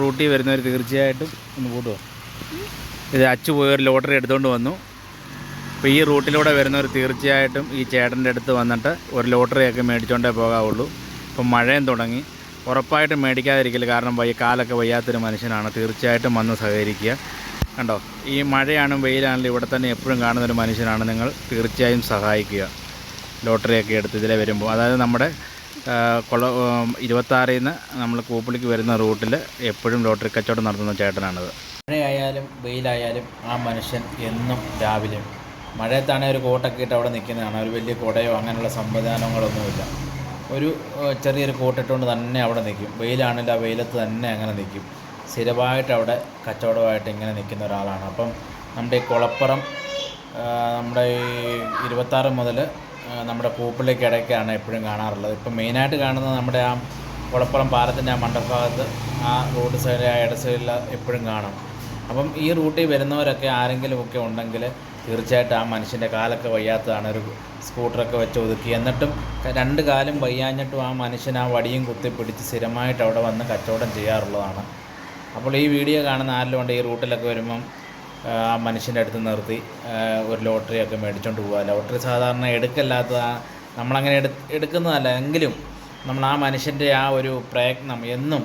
റൂട്ടിൽ വരുന്നവർ തീർച്ചയായിട്ടും ഒന്ന് കൂട്ടുമോ ഇത് അച്ചു പോയി ഒരു ലോട്ടറി എടുത്തുകൊണ്ട് വന്നു. അപ്പോൾ ഈ റൂട്ടിലൂടെ വരുന്നവർ തീർച്ചയായിട്ടും ഈ ചേട്ടന്റെ അടുത്ത് വന്നിട്ട് ഒരു ലോട്ടറിയൊക്കെ മേടിച്ചുകൊണ്ടേ പോകാവുള്ളൂ. ഇപ്പം മഴയും തുടങ്ങി. ഉറപ്പായിട്ടും മേടിക്കാതിരിക്കില്ല കാരണം വയ്യ കാലൊക്കെ വയ്യാത്തൊരു മനുഷ്യനാണ്. തീർച്ചയായിട്ടും വന്ന് സഹകരിക്കുക. കണ്ടോ? ഈ മഴയാണും വെയിലാണെങ്കിലും ഇവിടെ തന്നെ എപ്പോഴും കാണുന്നൊരു മനുഷ്യനാണ്. നിങ്ങൾ തീർച്ചയായും സഹായിക്കുക. ലോട്ടറിയൊക്കെ എടുത്ത് ഇതിലെ വരുമ്പോൾ. അതായത് നമ്മുടെ കൊള ഇരുപത്താറിൽ നിന്ന് നമ്മൾ കൂപ്പിളിക്ക് വരുന്ന റൂട്ടിൽ എപ്പോഴും ലോട്ടറി കച്ചവടം നടത്തുന്ന ചേട്ടനാണത്. മഴയായാലും വെയിലായാലും ആ മനുഷ്യൻ എന്നും രാവിലെ മഴയത്താണെങ്കിൽ ഒരു കോട്ടൊക്കെ ഇട്ട് അവിടെ നിൽക്കുന്നതാണ് ഒരു വലിയ കുടയോ അങ്ങനെയുള്ള സംവിധാനങ്ങളൊന്നുമില്ല. ഒരു ചെറിയൊരു കോട്ടിട്ടുകൊണ്ട് തന്നെ അവിടെ നിൽക്കും വെയിലാണെങ്കിൽ ആ വെയിലത്ത് തന്നെ അങ്ങനെ നിൽക്കും സ്ഥിരമായിട്ട് അവിടെ കച്ചവടമായിട്ട് ഇങ്ങനെ നിൽക്കുന്ന ഒരാളാണ്. അപ്പം നമ്മുടെ ഈ കുളപ്പുറം നമ്മുടെ ഈ ഇരുപത്താറ് മുതൽ നമ്മുടെ പൂപ്പിലേക്ക് ഇടയ്ക്കാണ് എപ്പോഴും കാണാറുള്ളത്. ഇപ്പം മെയിനായിട്ട് കാണുന്നത് നമ്മുടെ ആ കുളപ്പുറം പാലത്തിന്റെ ആ മണ്ടഭാഗത്ത് ആ റോഡ് സൈഡിൽ ആ ഇട സൈഡിൽ എപ്പോഴും കാണാം. അപ്പം ഈ റൂട്ടിൽ വരുന്നവരൊക്കെ ആരെങ്കിലുമൊക്കെ ഉണ്ടെങ്കിൽ തീർച്ചയായിട്ടും ആ മനുഷ്യന്റെ കാലൊക്കെ വയ്യാത്തതാണ്. ഒരു സ്കൂട്ടറൊക്കെ വെച്ച് ഒതുക്കി. എന്നിട്ടും രണ്ട് കാലും വയ്യാഞ്ഞിട്ടും ആ മനുഷ്യൻ ആ വടിയും കുത്തി പിടിച്ച് സ്ഥിരമായിട്ട് അവിടെ വന്ന് കച്ചവടം ചെയ്യാറുള്ളതാണ്. അപ്പോൾ ഈ വീഡിയോ കാണുന്ന ആരെങ്കിലും ഉണ്ട് ഈ റൂട്ടിലൊക്കെ വരുമ്പം ആ, മനുഷ്യന്റെ അടുത്ത് നിർത്തി ഒരു ലോട്ടറിയൊക്കെ മേടിച്ചുകൊണ്ട് പോവുക ലോട്ടറി സാധാരണ എടുക്കല്ലാത്ത നമ്മളങ്ങനെ എടു എടുക്കുന്നതല്ല എങ്കിലും നമ്മൾ ആ മനുഷ്യന്റെ ആ ഒരു പ്രയത്നം എന്നും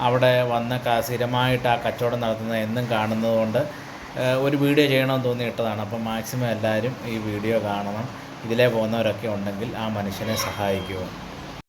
അവിടെ വന്ന് സ്ഥിരമായിട്ട് ആ കച്ചവടം നടത്തുന്നത് എന്നും കാണുന്നതുകൊണ്ട് ഒരു വീഡിയോ ചെയ്യണമെന്ന് തോന്നി ഇട്ടതാണ് അപ്പം മാക്സിമം എല്ലാവരും ഈ വീഡിയോ കാണണം. ഇതിലേ പോകുന്നവരൊക്കെ ഉണ്ടെങ്കിൽ ആ മനുഷ്യനെ സഹായിക്കുക